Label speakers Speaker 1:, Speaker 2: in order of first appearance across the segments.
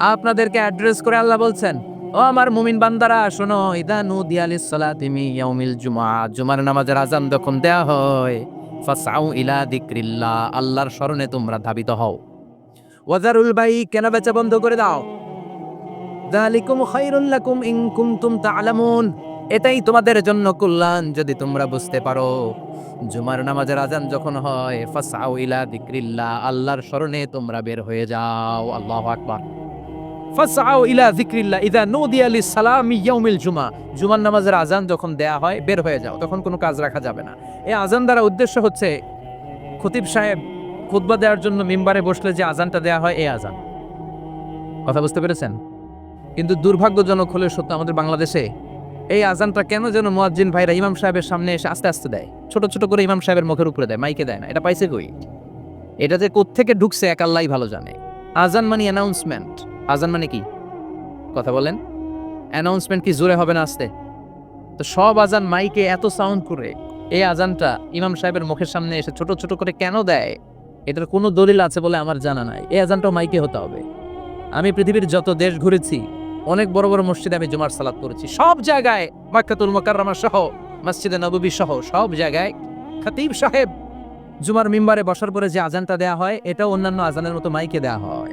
Speaker 1: আপনাদেরকে অ্যাড্রেস করে আল্লাহ বলছেন, ও আমার মুমিন বান্দারা, শোনো, ইদা নু দিয়ালিস সালাতিমি ইয়াউমিল জুমা জুমার নামাজের আজান যখন দেয়া হয়, ফাসাউ ইলা দিক্রিল্লাহ আল্লাহর স্মরণে তোমরা ধাবিত হও। ওয়াজারুল বাই, কেনা বেচা বন্ধ করে দাও? যালিকুম খায়রুল লাকুম ইন কুনতুম তা'লামুন এটাই তোমাদের জন্য কল্যাণ যদি তোমরা বুঝতে পারো। জুমার নামাজের আজান যখন হয়, ফাসাউ ইলা দিক্রিল্লাহ আল্লাহর স্মরণে তোমরা বের হয়ে যাও। আল্লাহু আকবার। ফাসাউ ইলা যিকরিল্লাহ, ইদা নুদিয়া লিস-সালামি ইয়াউমিল জুমা। জুমার নামাজের আজান যখন দেয়া হয়, বের হয়ে যাও, তখন কোনো কাজ রাখা যাবে না। এই আজান দ্বারা উদ্দেশ্য হচ্ছে, খতিব সাহেব খুতবা দেওয়ার জন্য মিম্বারে বসলে যে আজানটা দেয়া হয়, এই আজান কথা বুঝতে পেরেছেন? কিন্তু দুর্ভাগ্যজনক হলে সত্য, আমাদের বাংলাদেশে এই আজানটা কেন যেন মুয়াজ্জিন ভাইরা ইমাম সাহেবের সামনে এসে আস্তে আস্তে দেয়? ছোট ছোট করে ইমাম সাহেবের মুখের উপরে দেয়, মাইকে দেয় না। এটা পাইছে কই? এটা যে কোত্থেকে ঢুকছে, এক আল্লাহ ভালো জানে। আজান মানে অ্যানাউন্সমেন্ট আজান মানে কি? কথা বলেন। অ্যানাউন্সমেন্ট কি জোরে হবে না আসতে? তো সব আজান মাইকে এত সাউন্ড করে, এই আজানটা ইমাম সাহেবের মুখের সামনে এসে ছোট ছোট করে কেন দেয়? এটার কোনো দলিল আছে বলে আমার জানা নাই। এই আজানটাও মাইকে হতে হবে। আমি পৃথিবীর যত দেশ ঘুরেছি, অনেক বড় বড় মসজিদে আমি জুমার সালাত করেছি সব জায়গায় মাক্কাতুল মোকাররমা সহ, মসজিদে নববী সহ, সব জায়গায় খতিব সাহেব জুমার মিম্বারে বসার পরে যে আজানটা দেয়া হয় এটা অন্যান্য আজানের মতো মাইকে দেয়া হয়।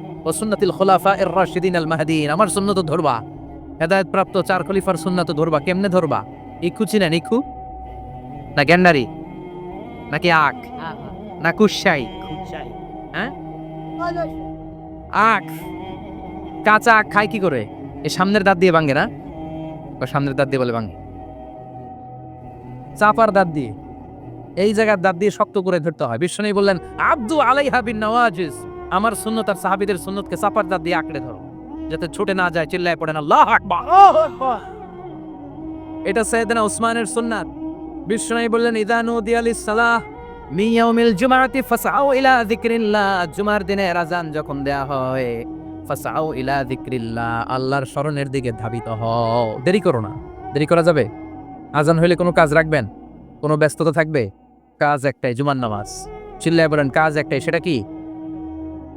Speaker 1: ও সুন্নাতিল খোলাফা এর রাশিদিন আল মাহদিন। আমার সুন্নত ধরবা। হেদায়ত প্রাপ্ত চার খলিফার সুন্নত ধরবা। কেমনে ধরবা? ইকু চিনেন, ইকু? না গ্যান্ডারি? নাকি আখ? না কুশাই হ্যাঁ? আখ। কাঁচা আখ খায় কি করে? এই সামনের দাঁত দিয়ে ভাঙে না? ও সামনের দাঁত দিয়ে বলে ভাঙে। চাপার দাঁত দিয়ে। এই জায়গার দাঁত দিয়ে শক্ত করে ধরতে হয়। বিশ্বনবী বললেন, আব্দু আলাইহা বিন নওয়াজিস আমার সুন্নত আর সাহাবিদের সুন্নতকে চাপার দাঁত দিয়ে আঁকড়ে ধরো যাতে ছুটে না যায় চিল্লায় পড়ে না। আল্লাহ আকবার। এটা সাইয়েদনা উসমানের সুন্নাত। বিশ্বনবী বললেন ইদানু দিয়ালিস সালাহ মি ইয়াউমিল জুমাআতি ফাসআউ ইলা যিকরিল্লাহ। জুমার দিনে আজান যখন দেয়া হয় ফাসআউ ইলা যিকরিল্লাহ আল্লাহর স্মরণের দিকে ধাবিত হও। দেরি করো না। দেরি করা যাবে? আজান হইলে কোনো কাজ রাখবেন? কোনো ব্যস্ততা থাকবে? কাজ একটাই জুমার নামাজ। চিল্লায় বলেন কাজ একটাই সেটা কি?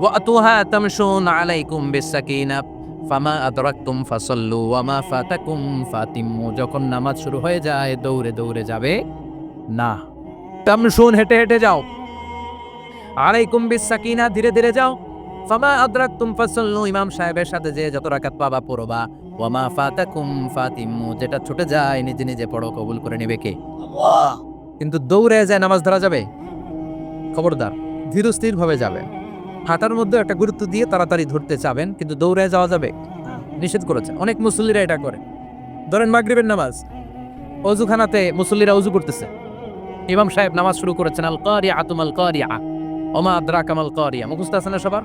Speaker 1: ওয়াতুহা তামশুন আলাইকুম বিসাকিনা ফামা আদরাকতুম ফাসাল্লু ওয়ামা ফাতাকুম ফাতিম্মু যখন নামাজ শুরু হয়ে যায় দৌড়ে দৌড়ে যাবে। না। তামশুন হেঁটে হেঁটে যাও। আলাইকুম বিসাকিনা ধীরে ধীরে যাও। ফামা আদরাকতুম ফাসাল্লু ইমাম সাহেবের সাথে যে যত রাকাত পাবা পড়বা। ওয়ামা ফাতাকুম ফাতিম্মু যেটা ছুটে যায়, নিজে নিজে পড়ো, কবুল করে নেবে কে? কিন্তু দৌড়ে যায় নামাজ ধরা যাবে? খবরদার ধীরস্থির ভাবে যাবে। হাঁটার মধ্যে একটা গুরুত্ব দিয়ে তাড়াতাড়ি ধরতে চাবেন, কিন্তু দৌড়ে যাওয়া যাবে। নিষেধ করেছে। অনেক মুসল্লিরা এটা করে। ধরেন মাগরিবের নামাজ। অজুখানাতে মুসল্লিরা অজু করতেছে। ইমাম সাহেব নামাজ শুরু করেছেন আল কারিয়া আতুমাল কারিয়া ওমা আদ্রা কামাল কারিয়া। মুখস্থ আছে না সবার?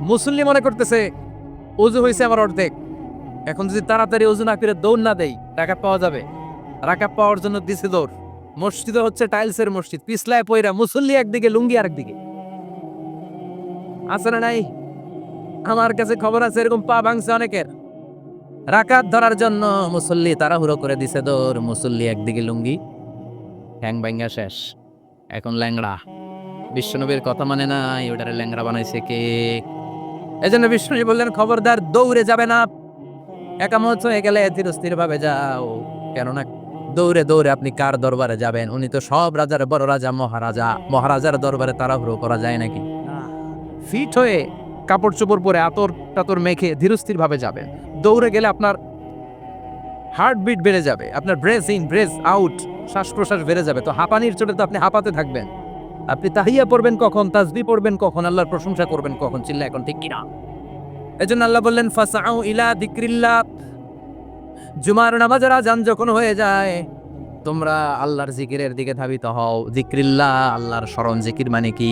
Speaker 1: মুসল্লি মনে করতেছে অজু হয়েছে আমার অর্ধেক। এখন যদি তাড়াতাড়ি অজু না করে দৌড় না দেই টাকা পাওয়া যাবে। রাকাব পাওয়ার জন্য দিছে দৌড়। মসজিদ হচ্ছে টাইলসের মসজিদ। পিছলায় পয়রা মুসল্লি একদিকে, লুঙ্গি আরেকদিকে। আছে না নাই? আমার কাছে খবর আছে, এরকম পা ভাঙছে অনেকের। রাকাত ধরার জন্য মুসল্লি তাড়াহুড়ো করে দিছে দৌড়। মুসল্লি একদিকে লুঙ্গি হ্যাং ব্যাঙ্গা শেষ। এখন ল্যাংড়া। বিশ্বনবীর কথা মানে নাই, ওটারে ল্যাংড়া বানাইছে কে? এই জন্য বিষ্ণুজি বললেন, খবরদার, দৌড়ে যাবে না। একামত হয়ে গেলে ধীরস্থির ভাবে যাও। কেননা দৌড়ে দৌড়ে আপনি কার দরবারে যাবেন? উনি তো সব রাজার বড় রাজা, মহারাজা। মহারাজার দরবারে তাড়াহুড়ো করা যায় নাকি? ফিট হয়ে কাপড় চোপড় পরে আতর টাতর মেখে ধীরস্থির ভাবে যাবেন দৌড়ে গেলে আপনার হার্টবিট বেড়ে যাবে, আপনার ব্রেস ইন ব্রেস আউট শ্বাস প্রশ্বাস বেড়ে যাবে। তো হাঁপানির চোটে তো আপনি হাঁপাতে থাকবেন। আপনি তাহিয়া পড়বেন কখন, তাজবি পড়বেন কখন, আল্লাহর প্রশংসা করবেন কখন চিল্লা এখন ঠিক কিনা? এই জন্য আল্লাহ বললেন, ফাসাউ ইলা দিক্রিল্লাহ। জুমার নামাজের আজান যখন হয়ে যায়, তোমরা আল্লাহর জিকিরের দিকে ধাবিত হও। জিক্রিল্লাহ আল্লাহর স্মরণ, জিকির মানে কি?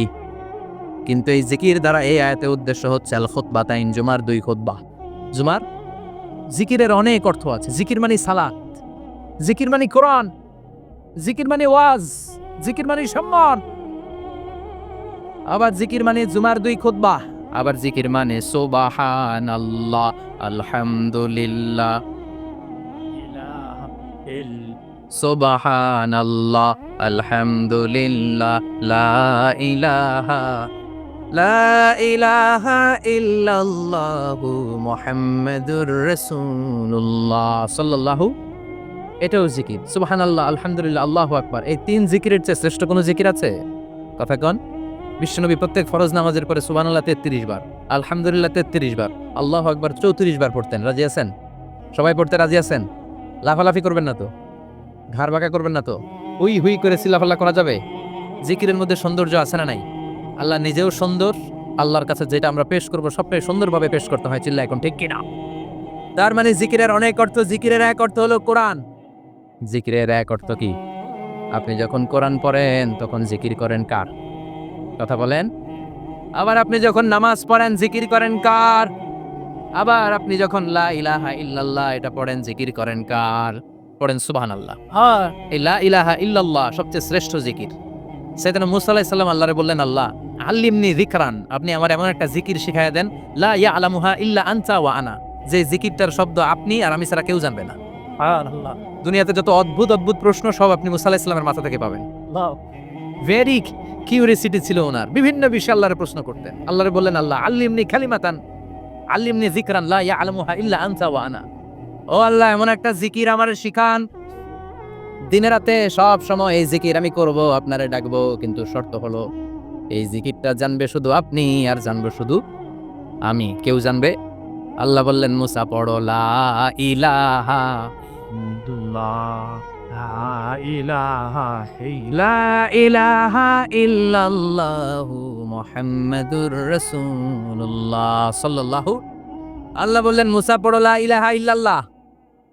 Speaker 1: কিন্তু এই জিকির দ্বারা এই আয়াতের উদ্দেশ্য হচ্ছে আল খুতবা তাইন জুমার দুই খুতবা। জুমার? জিকিরের অনেক অর্থ আছে। জিকির মানে সালাত, জিকির মানে কোরআন, জিকির মানে ওয়াজ, জিকির মানে সম্মান। আবার জিকির মানে জুমার দুই খুতবা, আবার জিকির মানে সোবাহান আল্লাহ আলহামদুলিল্লাহ। সোবাহান আল্লাহ আলহামদুলিল্লাহ, লা ইলাহা লা ইলাহা ইল্লাল্লাহু মুহাম্মাদুর রাসূলুল্লাহ সাল্লাল্লাহু, এটাও জিকির। সুবহানাল্লাহ, আলহামদুলিল্লাহ, আল্লাহু আকবার। এই তিন জিকিরের চেয়ে শ্রেষ্ঠ কোনো জিকির আছে? কথা কন। বিশ্বনবী প্রত্যেক ফরজ নামাজের পরে সুবহানাল্লাহ তেত্রিশ বার, আলহামদুলিল্লাহ তেত্রিশ বার, আল্লাহ আকবার চৌত্রিশ বার পড়তেন। রাজি আছেন? সবাই পড়তে রাজি আছেন? লাফালাফি করবেন না তো? ঘাড় বাঁকা করবেন না তো? হুই হুই করে সিলাফাল্লা করা যাবে? জিকিরের মধ্যে সৌন্দর্য আছে না নাই? আল্লাহ নিজেও সুন্দর আল্লাহর কাছে যেটা আমরা পেশ করব সবটাই সুন্দরভাবে পেশ করতে হয় চিল্লা এখন ঠিক কিনা তার মানে জিকিরের অনেক অর্থ জিকিরের এক অর্থ হলো কোরআন। জিকিরের এক অর্থ কি? আপনি যখন কোরআন পড়েন তখন জিকির করেন কার? কথা বলেন। আবার আপনি যখন নামাজ পড়েন জিকির করেন কার? আবার আপনি যখন লা ইলাহা ইল্লাল্লাহ এটা পড়েন জিকির করেন কার? পড়েন সুবহানাল্লাহ। হ্যাঁ। এই লা ইলাহা ইল্লাল্লাহ সবচেয়ে শ্রেষ্ঠ জিকির। সেদিন মুসা আলাইহিস আল্লাহরে বললেন আল্লাহ আল্লিমনি যিকরান। আপনি আমার এমন একটা জিকির শিখাইয়া দেন লা ইয়ালামুহা ইল্লা আনতা ওয়া আনা। যে জিকিরটার শব্দ আপনি আর আমি ছাড়া কেউ জানবে না। দুনিয়াতে যত অদ্ভুত অদ্ভুত প্রশ্ন সব আপনি মুসা আলাইহিস সালামের মাথা থেকে পাবেন। ভেরি কিউরিয়াসিটি ছিল ওনার। বিভিন্ন বিষয়ে আল্লাহরে প্রশ্ন করতেন। আল্লাহরে বললেন আল্লাহ আল্লিমনি খালিমাতান আল্লিমনি জিকরান লা ইয়ালামুহা ইল্লা আনতা ওয়া আনা। ও আল্লাহ এমন একটা জিকির আমার শিখান দিনে রাতে সব সময় এই জিকির আমি করব, আপনারে ডাকবো, কিন্তু শর্ত হলো, এই জিকিরটা জানবে শুধু আপনি আর জানবে শুধু আমি। কেউ জানবে? আল্লাহ বললেন, মুসা, পড়ো, লা ইলাহা আল্লাহ বললেন, মুসা, পড়ো, লা ইলাহা ইল্লাল্লাহ।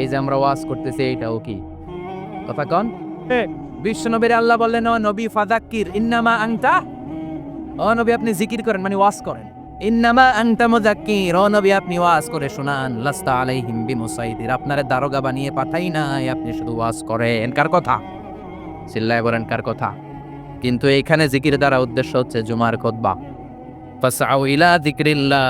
Speaker 1: এই যে আমরা ওয়াজ করতেছি, এইটাও কি? কথা কন। বিশ্ব নবীর আল্লাহ বললেন, ও নবী ফাদাক্কির ইন্নামা আংতা ও নবী, আপনি জিকির করেন মানে ওয়াজ করেন। ইন্নামা আংতা মুজাক্কির ও নবী, আপনি ওয়াজ করে শোনান। লাস্তা আলাইহিম বিমুসাইদির আপনারে দারোগা বানিয়ে পাঠাই নাই, আপনি শুধু ওয়াজ করেন। কার কথা? চিল্লায় বলেন, কার কথা? কিন্তু এখানে জিকির দ্বারা উদ্দেশ্য হচ্ছে জুমার খুতবা। ফাসাউ ইলা যিকরিল্লাহ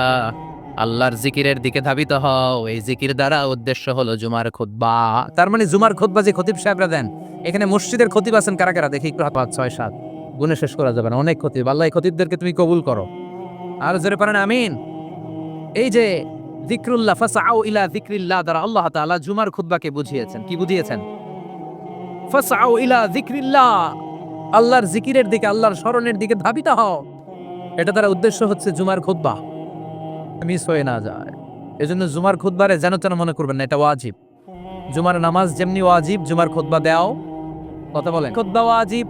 Speaker 1: আল্লাহর জিকিরের দিকে ধাবিত হও। এই জিকির দ্বারা উদ্দেশ্য হলো জুমার খুতবা। তার মানে জুমার খুতবা যে খতিব সাহেবরা দেন, এখানে মসজিদের খতিব আছেন কারা কারা? দেখি পাঁচ, ছয়, সাত। গুণে শেষ করা যাবে না, অনেক খতিব। আল্লাহ খতিবদেরকে তুমি কবুল করো। আর জোরে পারেন আমিন। এই যে যিকরুল্লাহ ফাসআউ ইলা যিকরিল্লাহ দ্বারা আল্লাহ তাআলা জুমার খুতবাকে বুঝিয়েছেন। কি বুঝিয়েছেন? ফাসআউ ইলা যিকরিল্লাহ। আল্লাহর জিকিরের দিকে, আল্লাহর স্মরণের দিকে ধাবিত হও। এটা তার উদ্দেশ্য হচ্ছে জুমার খুতবা। মিস হয়ে না যায়। এজন্য জুমার খুতবারে যেন তেন মনে করবেন না, এটা ওয়াজিব। জুমার নামাজ যেমনি ওয়াজিব, জুমার খুতবা দেওয়াও কথা বলেন। খুতবা ওয়াজিব,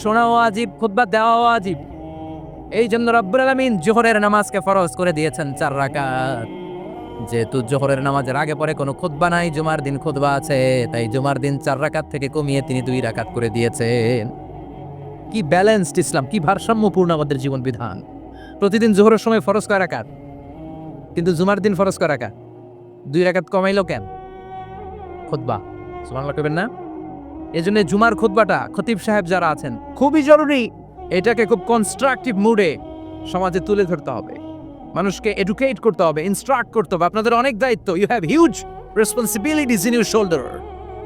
Speaker 1: শোনা ওয়াজিব, খুতবা দেওয়া ওয়াজিব। এই জন্য রব্বুল আলামিন জোহরের নামাজকে ফরজ করে দিয়েছেন চার রাকাত। যেহেতু জোহরের নামাজের আগে পরে কোনো খুতবা নাই, জুমার দিন খুতবা আছে, তাই জুমার দিন চার রাকাত থেকে কমিয়ে তিনি দুই রাকাত করে দিয়েছেন। কি ব্যালেন্সড ইসলাম, কি ভারসাম্যপূর্ণ আমাদের জীবন বিধান। প্রতিদিন জোহরের সময় ফরজ কয় রাকাত? কিন্তু জুমার দিন ফরজ করা রাকাত দুই রাকাত কমাইলো কেন? খুতবা। সুবহানাল্লাহ কইবেন না? এজন্য জুমার খুতবাটা খতিব সাহেব যারা আছেন, খুবই জরুরি। এটাকে খুব কনস্ট্রাকটিভ মুডে সমাজে তুলে ধরতে হবে। মানুষকে এডুকেট করতে হবে ইনস্ট্রাক্ট করতে হবে। আপনাদের অনেক দায়িত্ব। You have huge responsibilities in your shoulder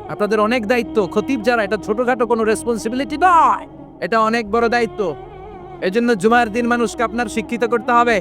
Speaker 1: আপনাদের অনেক দায়িত্ব। খতিব যারা, এটা ছোটখাটো কোনো রেসপন্সিবিলিটি নয়। এটা অনেক বড় দায়িত্ব। এজন্য জুমার দিন মানুষকে আপনার শিক্ষিত করতে হবে।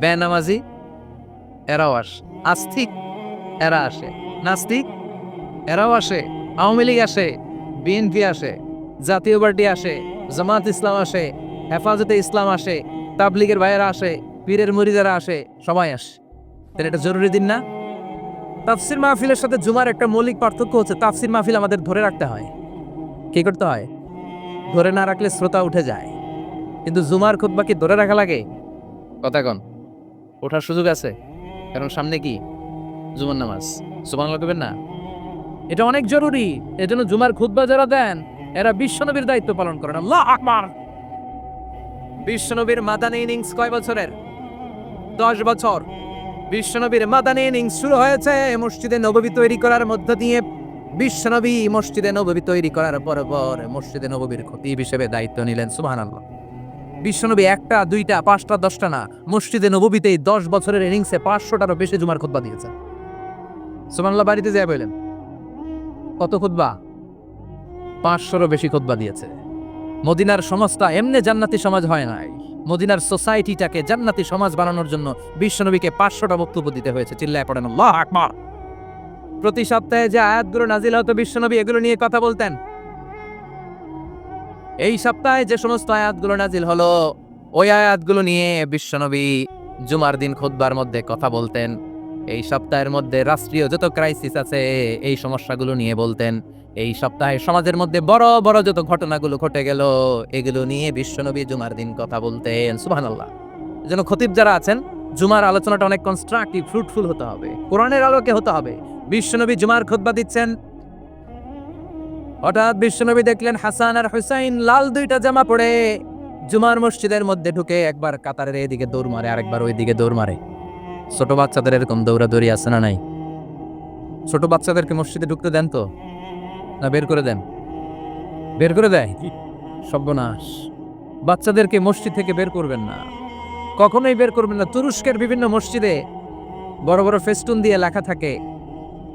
Speaker 1: বে নামাজি এরাও আসে আস্তিক এরা আসে। নাস্তিক, এরাও আসে। আওয়ামী লীগ আসে, বিএনপি আসে, জাতীয় পার্টি আসে, জামাত ইসলাম আসে, হেফাজতে ইসলাম আসে, তাবলিগের ভাইয়েরা আসে, পীরের মুরিদারা আসে, সবাই আসে। তাহলে এটা জরুরি দিন না? তাফসির মাহফিলের সাথে জুমার একটা মৌলিক পার্থক্য হচ্ছে, তাফসির মাহফিল আমাদের ধরে রাখতে হয়। কি করতে হয়? ধরে না রাখলে শ্রোতা উঠে যায়। কিন্তু জুমার খুতবা বাকি ধরে রাখা লাগে? কথা কন। ওঠার সুযোগ আছে? কারণ সামনে কি? জুমার নামাজ। সুমান লাগবেন না? এটা অনেক জরুরি। এজন্য জুমার খুতবা যারা দেন, এরা বিশ্বনবীর দায়িত্ব পালন করেন। আল্লাহ আকবার! বিশ্বনবীর মাদানী ইনিংস কয় বছরের? দশ বছর। বিশ্বনবীর মাদানী ইনিংস শুরু হয়েছে মসজিদে নববী তৈরি করার মধ্য দিয়ে। বিশ্বনবী মসজিদে নববী তৈরি করার পর পর মসজিদে নববীর খতিব হিসেবে দায়িত্ব নিলেন, সুবহানাল্লাহ। বিশ্বনবী একটা, দুইটা, পাঁচটা, দশটা না, মসজিদে নববীতেই দশ বছরের ইনিংসে পাঁচশোটারও বেশি জুমার খুতবা দিয়েছেন। সুবহানাল্লাহ, বাড়িতে যায় বললেন কত খুতবা? পাঁচশোরও বেশি খুতবা দিয়েছে। মদিনার সমাজটা এমনি জান্নাতি সমাজ হয় নাই। মদিনার সোসাইটিটাকে জান্নাতি সমাজ বানানোর জন্য বিশ্বনবীকে পাঁচশোটা বক্তব্য দিতে হয়েছে। চিল্লায় পড়েন প্রতি সপ্তাহে যে আয়াতগুলো নাজিল হতো বিশ্বনবী এগুলো নিয়ে কথা বলতেন। এই সপ্তাহে যে সমস্ত আয়াতগুলো নাজিল হলো, ওই আয়াতগুলো নিয়ে বিশ্বনবী জুমার দিন খুতবার মধ্যে কথা বলতেন। এই সপ্তাহের মধ্যে রাষ্ট্রীয় যত ক্রাইসিস আছে, এই সমস্যাগুলো নিয়ে বলতেন। এই সপ্তাহে সমাজের মধ্যে বড় বড় যত ঘটনাগুলো ঘটে গেল, এগুলো নিয়ে বিশ্বনবী জুমার দিন কথা বলতেন। সুবহানাল্লাহ। যেন খতিব যারা আছেন, জুমার আলোচনাটা অনেক কনস্ট্রাকটিভ ফ্রুটফুল হতে হবে। কোরআনের আলোকে হতে হবে। বিশ্বনবী জুমার খুতবা দিচ্ছেন হঠাৎ বিশ্বনবী দেখলেন হাসান আর হুসাইন লাল দুইটা জামা পরে জুমার মসজিদের মধ্যে ঢুকে একবার কাতারের এদিকে দৌড় মারে, আরেকবার ওইদিকে দৌড় মারে। ছোট বাচ্চাদের এরকম দৌড়াদৌড়ি আছে না নাই? ছোট বাচ্চাদেরকে মসজিদে ঢুকতে দেন তো? না, বের করে দেন। বের করে দেয়? সর্বনাশ। বাচ্চাদেরকে মসজিদ থেকে বের করবেন না। কখনোই বের করবেন না। তুরস্কের বিভিন্ন মসজিদে বড় বড় ফেস্টুন দিয়ে লেখা থাকে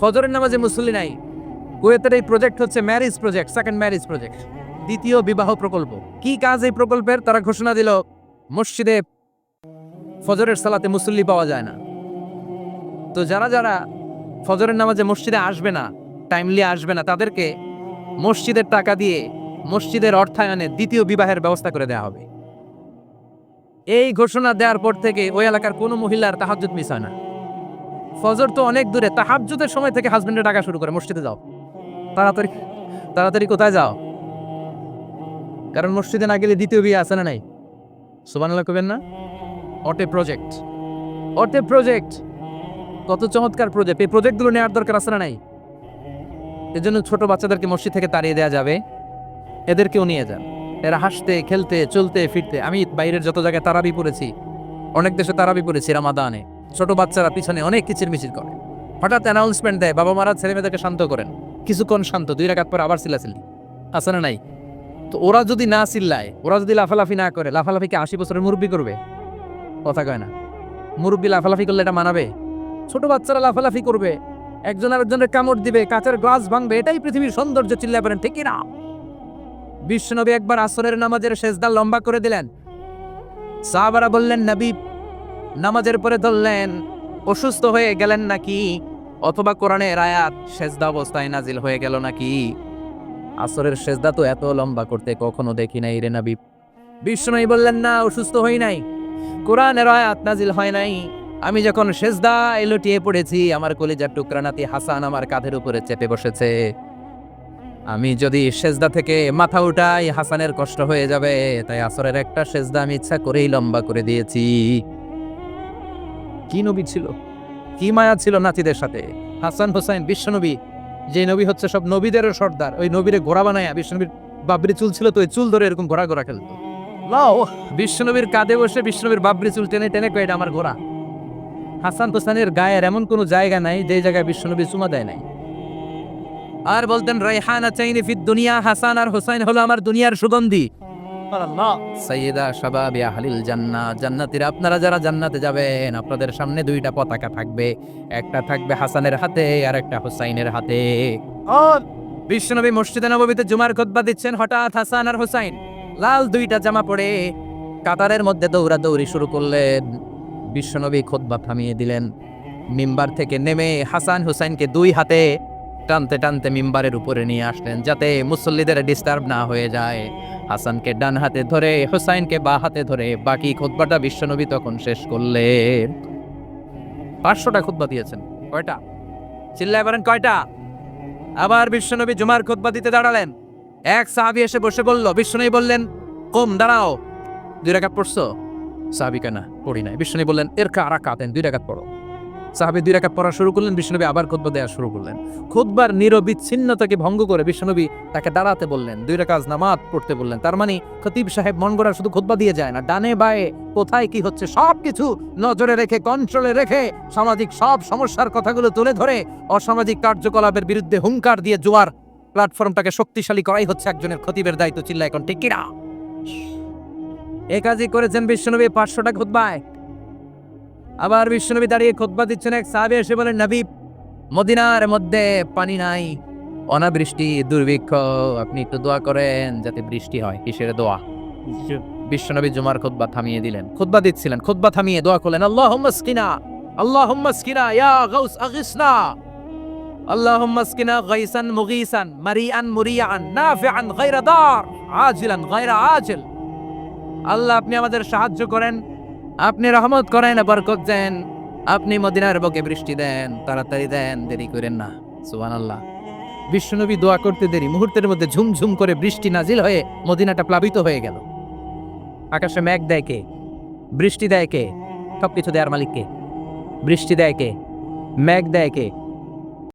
Speaker 1: ফজরের নামাজে মুসল্লি নাই। কুয়েতের এই প্রজেক্ট হচ্ছে marriage project second marriage project দ্বিতীয় বিবাহ প্রকল্প। কি কাজ এই প্রকল্পের? তারা ঘোষণা দিল, মসজিদে ফজরের সালাতে মুসল্লি পাওয়া যায় না। তো যারা যারা ফজরের নামাজে মসজিদে আসবে না টাইমলি আসবে না, তাদেরকে মসজিদের টাকা দিয়ে মসজিদের অর্থায়নে দ্বিতীয় বিবাহের ব্যবস্থা করে দেওয়া হবে। এই ঘোষণা দেওয়ার পর থেকে ওই এলাকার কোনো মহিলার তাহাজ্জুদ মিস হয় না। ফজর তো অনেক দূরে। তাহাজ্জুদের সময় থেকে হাজবেন্ডে ডাকা শুরু করে, মসজিদে যাও। তাড়াতাড়ি তাড়াতাড়ি কোথায় যাও? কারণ মসজিদে না গেলে দ্বিতীয় বিয়ে আছে না নাই? সুবানাল্লাহ কবেন না? অটে প্রজেক্ট অটে প্রজেক্ট কত চমৎকার প্রজেক্ট এই প্রজেক্টগুলো নেওয়ার দরকার আছে না নাই? এজন্য ছোট বাচ্চাদেরকে মসজিদ থেকে তাড়িয়ে দেওয়া যাবে। এদেরকেও নিয়ে যান। এরা হাসতে, খেলতে, চলতে, ফিরতে। আমি বাইরের যত জায়গায় তারাবি পড়েছি, অনেক দেশে তারাবি পড়েছি, রামাদানে। ছোট বাচ্চারা পিছনে অনেক কিচির মিচির করে। হঠাৎ অ্যানাউন্সমেন্ট দেয় বাবা মারা ছেলে মেয়েদেরকে শান্ত করেন। কিছুক্ষণ শান্ত, দুই রাখাত পর আবার চিল্লাচিল্লি আছে না নাই? তো ওরা যদি না চিল্লায়, ওরা যদি লাফালাফি না করে, লাফালাফিকে আশি বছরের মুরব্বী করবে? কথা কয় না। মুরব্বী লাফালাফি করলে এটা মানাবে? ছোট বাচ্চারা লাফালাফি করবে। একজন আরেকজনের কামড় দিবে, কাঁচের গ্লাস ভাঙবে, এটাই পৃথিবীর সৌন্দর্য চিল্লা পারেন ঠিকই না বিশ্বনবী একবার আসরের নামাজের শেষদা লম্বা করে দিলেন। সাহাবারা বললেন, নবী নামাজের পরে ধরলেন, অসুস্থ হয়ে গেলেন নাকি? অথবা কোরআনের আয়াত সেজদা অবস্থায় নাজিল হয়ে গেল নাকি? আসরের সেজদা তো এত লম্বা করতে কখনো দেখি নাই রে নবী। বিষ্ণুই বললেন, না, অসুস্থ হই নাই। কোরআনের আয়াত নাজিল হয় নাই। আমি যখন সেজদা এলোটিয়ে পড়েছি, আমার কলিজার টুকরা নাতি হাসান আমার কাঁধের উপরে চেপে বসেছে। আমি যদি সেজদা থেকে মাথা উঠাই, হাসানের কষ্ট হয়ে যাবে। তাই আসরের একটা সেজদা আমি ইচ্ছা করেই লম্বা করে দিয়েছি। কি নবী ছিল? কি মায়া ছিল নাতিদের সাথে? হাসান হোসাইন বিশ্বনবী, যে নবী হচ্ছে সব নবীদেরও সর্দার, ওই নবীরে ঘোড়া বানায় বিশ্বনবীর বাবরি চুল ছিল তো ওই চুল ধরে এরকম ঘোড়া ঘোড়া খেলতো। লাও বিশ্বনবীর কাঁধে বসে বিশ্বনবীর বাবরি চুল টেনে টেনে কয়ে, এটা আমার ঘোড়া। হাসান হোসাইনের গায়ের এমন কোনো জায়গা নাই যে জায়গায় বিশ্বনবী চুমা দেয় নাই। আর বলতেন, রাইহানা চাইনি ফিদ দুনিয়া, হাসান আর হোসাইন হলো আমার দুনিয়ার সুগন্ধি। সাইয়েদা শাবাব ইয়া হালিল জান্না জান্নাতীরা আপনারা যারা জান্নাতে যাবেন আপনাদের সামনে দুইটা পতাকা থাকবে। একটা থাকবে হাসানের হাতে আর একটা হোসাইনের হাতে। বিশ্বনবী মসজিদে নববীতে জুমার খুতবা দিচ্ছেন হঠাৎ হাসান আর হোসাইন। লাল দুইটা জামা পরে কাতারের মধ্যে দৌড়াদৌড়ি শুরু করলেন। বিশ্বনবী খুতবা থামিয়ে দিলেন। মিম্বার থেকে নেমে হাসান হুসাইনকে দুই হাতে টানতে টানতে মিম্বারের উপরে নিয়ে আসলেন যাতে মুসল্লিদের ডিস্টার্ব না হয়ে যায়। হাসানকে ডান হাতে ধরে, হুসাইনকে বা হাতে ধরে, বাকি খুতবাটা বিশ্বনবী তখন শেষ করলেন। পাঁচশোটা খুতবা দিয়েছেন। কয়টা? চিল্লায় পারেন কয়টা? আবার বিশ্বনবী জুমার খুতবা দিতে দাঁড়ালেন। এক সাহাবি এসে বসে বলল, বিশ্বনবী বললেন, কম, দাঁড়াও। দুই রাকাত পড়ছো? সাহাবি কেনা, পড়ি নাই। বিশ্বনবী বললেন এর কা আরাকাতেন দুই রাকাত পড়ো। সাহাবি দুই রাকাত পড়া শুরু করলেন, বিশ্বনবী আবার খুতবা দেওয়া শুরু করলেন। খুতবার নিরবিচ্ছিন্নতাকে ভঙ্গ করে বিশ্বনবী তাকে দাঁড়াতে বললেন, দুই রাকাত নামাজ পড়তে বললেন। তার মানে খতিব সাহেব মন গড়া শুধু খুতবা দিয়ে যায় না, ডানে বায়ে কোথায় কি হচ্ছে সব কিছু নজরে রেখে কন্ট্রোলে রেখে সামাজিক সব সমস্যার কথাগুলো তুলে ধরে অসামাজিক কার্যকলাপের বিরুদ্ধে হুঙ্কার দিয়ে জোয়ার প্ল্যাটফর্মটাকে শক্তিশালী করাই হচ্ছে একজনের খতিবের দায়িত্ব চিল্লা এখন ঠিক কিনা? এ কাজই করেছেন বিশ্বনবী পাঁচশোটা খুতবায়। আবার বিশ্বনবী দাঁড়িয়ে খোদবা দিচ্ছেন এক সাহাবি এসে বলেন নাবিব মদিনার মধ্যে পানি নাই। অনাবৃষ্টি দুর্ভিক্ষ আপনি একটু দোয়া করেন যাতে বৃষ্টি হয় কিসের দোয়া? বিশ্বনবী জুমার খোদবা থামিয়ে দিলেন খোদবা দিচ্ছিলেন খোদবা থামিয়ে দোয়া করলেন আল্লাহ হোম্মাসকিনা আল্লাহ হোম্মাসকিনা ইয়া গাউস আগিসনা। আল্লাহ হোম্মাসকিনা গাইসান মুগিসান মারিয়ান মুরিয়ান নাফিআন গায়রা দার আজিলান গায়রা আজিল। আল্লাহ আপনি আমাদের সাহায্য করেন আপনি রহমত করেন, বরকত দেন। আপনি মদিনার বকে বৃষ্টি দেন, তাড়াতাড়ি দেন, দেরি করেন না। সুবান আল্লাহ বিশ্বনবী দোয়া করতে দেরি, মুহূর্তের মধ্যে ঝুমঝুম করে বৃষ্টি নাজিল হয়ে মদিনাটা প্লাবিত হয়ে গেল। আকাশে ম্যাঘ দেয় কে? বৃষ্টি দেয় কে? সব কিছু দেয়ার মালিককে বৃষ্টি দেয় কে? ম্যাঘ দেয় কে?